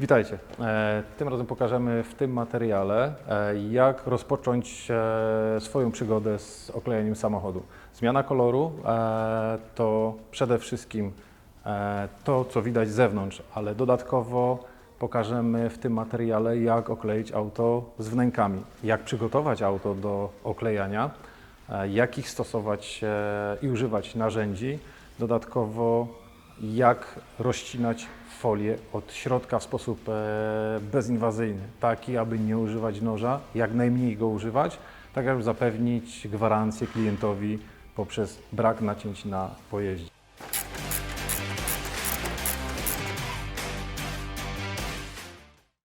Witajcie. E, Tym razem pokażemy w tym materiale, e, jak rozpocząć e, swoją przygodę z oklejaniem samochodu. Zmiana koloru to przede wszystkim to, co widać z zewnątrz, ale dodatkowo pokażemy w tym materiale, jak okleić auto z wnękami, jak przygotować auto do oklejania, jakich stosować i używać narzędzi. Dodatkowo jak rozcinać folię od środka w sposób e, bezinwazyjny, taki aby nie używać noża, jak najmniej go używać, tak aby zapewnić gwarancję klientowi poprzez brak nacięć na pojeździe.